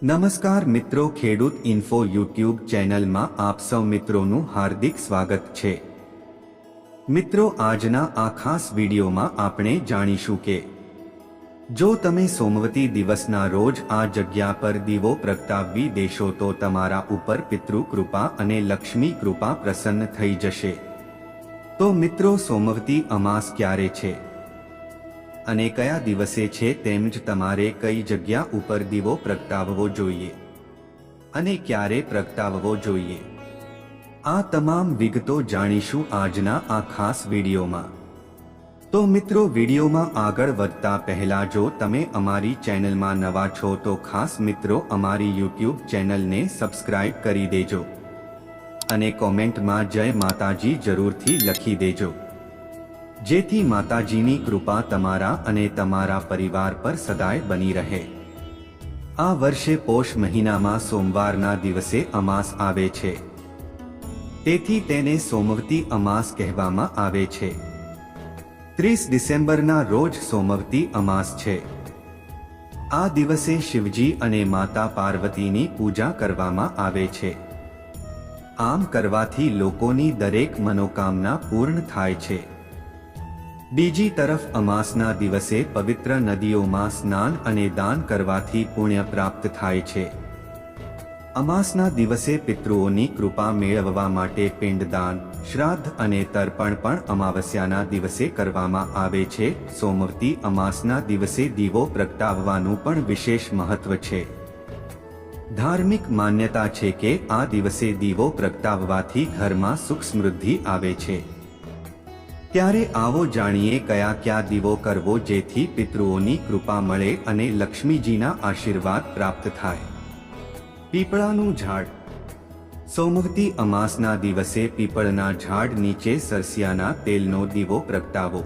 નમસ્કાર મિત્રો, ખેડૂત ઇન્ફો યુટ્યુબ ચેનલમાં આપ સૌ મિત્રોનું હાર્દિક સ્વાગત છે. મિત્રો, આજના આ ખાસ વિડીયોમાં આપણે જાણીશું કે, જો તમે સોમવતી દિવસના રોજ આ જગ્યા પર દીવો પ્રગટાવી દેશો તો તમારા ઉપર પિતૃ કૃપા અને લક્ષ્મી કૃપા પ્રસન્ન થઈ જશે. તો મિત્રો, સોમવતી અમાસ ક્યારે છે? અને કયા દિવસે છે તેમ જ તમારે કઈ જગ્યા ઉપર દીવો પ્રગટાવવો જોઈએ અને ક્યારે પ્રગટાવવો જોઈએ. આ તમામ વિગતો જાણીશું આજના આ ખાસ વિડીયોમાં. તો મિત્રો, વિડીયોમાં આગળ વધતા પહેલા જો તમે અમારી ચેનલમાં નવા છો તો ખાસ મિત્રો, અમારી યુટ્યુબ ચેનલને સબસ્ક્રાઇબ કરી દેજો અને કોમેન્ટમાં જય માતાજી જરૂરથી લખી દેજો. જેથી માતાજીની કૃપા તમારા અને તમારા પરિવાર પર સદાય બની રહે. આ વર્ષે પોષ મહિનામાં સોમવારના દિવસે અમાસ આવે છે. તેથી તેને સોમવતી અમાસ કહેવામાં આવે છે. ત્રીસ ડિસેમ્બરના રોજ સોમવતી અમાસ છે. આ દિવસે શિવજી અને માતા પાર્વતીની પૂજા કરવામાં આવે છે. આમ કરવાથી લોકોની દરેક મનોકામના પૂર્ણ થાય છે. બીજી તરફ અમાસના દિવસે પવિત્ર નદીઓમાં સ્નાન અને દાન કરવાથી પુણ્ય પ્રાપ્ત થાય છે. અમાસના દિવસે પિતૃઓની કૃપા મેળવવા માટે પિંડદાન, શ્રાદ્ધ અને તર્પણ પણ અમાવસ્યાના દિવસે કરવામાં આવે છે. સોમવતી અમાસના દિવસે દીવો પ્રગટાવવાનું પણ વિશેષ મહત્વ છે. ધાર્મિક માન્યતા છે કે આ દિવસે દીવો પ્રગટાવવાથી ઘરમાં સુખ સમૃદ્ધિ આવે છે. ત્યારે આવો જાણીએ કયા કયા દીવો કરવો જેથી પિતૃઓની કૃપા મળે અને લક્ષ્મીજીના આશીર્વાદ પ્રાપ્ત થાય. પીપળાનું ઝાડ. સોમવતી અમાસના દિવસે પીપળના ઝાડ નીચે સરસિયાના તેલનો દીવો પ્રગટાવો.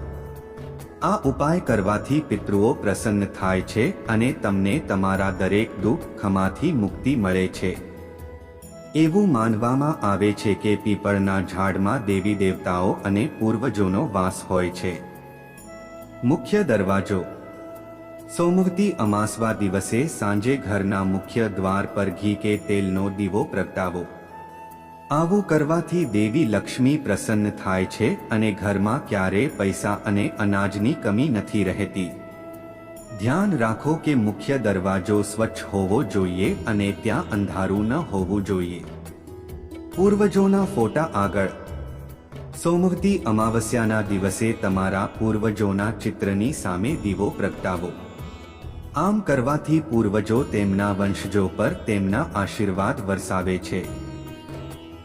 આ ઉપાય કરવાથી પિતૃઓ પ્રસન્ન થાય છે અને તમને તમારા દરેક દુઃખ ખમાથી મુક્તિ મળે છે. એવું માનવામાં આવે છે કે પીપળના ઝાડમાં દેવી દેવતાઓ અને પૂર્વજોનો વાસ હોય છે. મુખ્ય દરવાજો. સોમવતી અમાસવા દિવસે સાંજે ઘરના મુખ્ય દ્વાર પર ઘી કે તેલનો દીવો પ્રગટાવો. આવું કરવાથી દેવી લક્ષ્મી પ્રસન્ન થાય છે અને ઘરમાં ક્યારે પૈસા અને અનાજની કમી નથી રહેતી. ધ્યાન રાખો કે મુખ્ય દરવાજો સ્વચ્છ હોવો જોઈએ અને ત્યાં અંધારું ન હોવું જોઈએ. પૂર્વજોના ફોટા આગળ. સોમવતી અમાવસ્યાના દિવસે તમારા પૂર્વજોના ચિત્રની સામે દીવો પ્રગટાવો. આમ કરવાથી પૂર્વજો તેમના વંશજો પર તેમના આશીર્વાદ વરસાવે છે.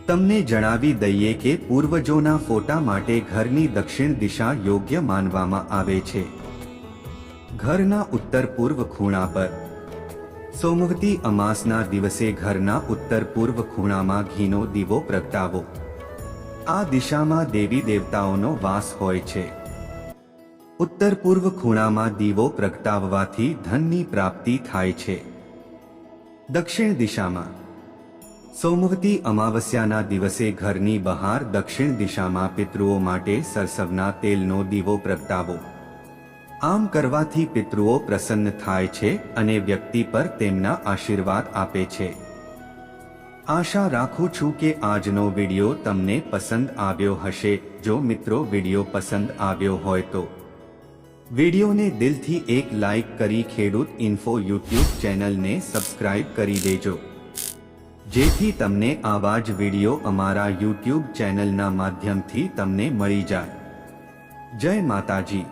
તમને જણાવી દઈએ કે પૂર્વજોના ફોટા માટે ઘરની દક્ષિણ દિશા યોગ્ય માનવામાં આવે છે. ઘરના ઉત્તર પૂર્વ ખૂણા પર. સોમવતી અમાસના દિવસે ઘરના ઉત્તર પૂર્વ ખૂણામાં ઘીનો દીવો પ્રગટાવો. આ દિશામાં દેવી દેવતાઓનો વાસ હોય છે. ઉત્તર પૂર્વ ખૂણામાં દીવો પ્રગટાવવાથી ધનની પ્રાપ્તિ થાય છે. દક્ષિણ દિશામાં. સોમવતી અમાવસ્યાના દિવસે ઘરની બહાર દક્ષિણ દિશામાં પિતૃઓ માટે સરસવના તેલનો દીવો પ્રગટાવો. આમ કરવાથી પિતૃઓ પ્રસન્ન થાય છે અને વ્યક્તિ પર તેમના આશીર્વાદ આપે છે. આશા રાખું છું કે આજનો વિડિયો તમને પસંદ આવ્યો હશે. જો મિત્રો વિડિયો પસંદ આવ્યો હોય તો વિડિયોને દિલથી એક લાઈક કરી ખેડૂત ઇન્ફો યુટ્યુબ ચેનલને સબસ્ક્રાઇબ કરી દેજો. જેથી તમને આવા જ વિડિયો અમારા યુટ્યુબ ચેનલના માધ્યમથી તમને મળી જાય. જય માતાજી.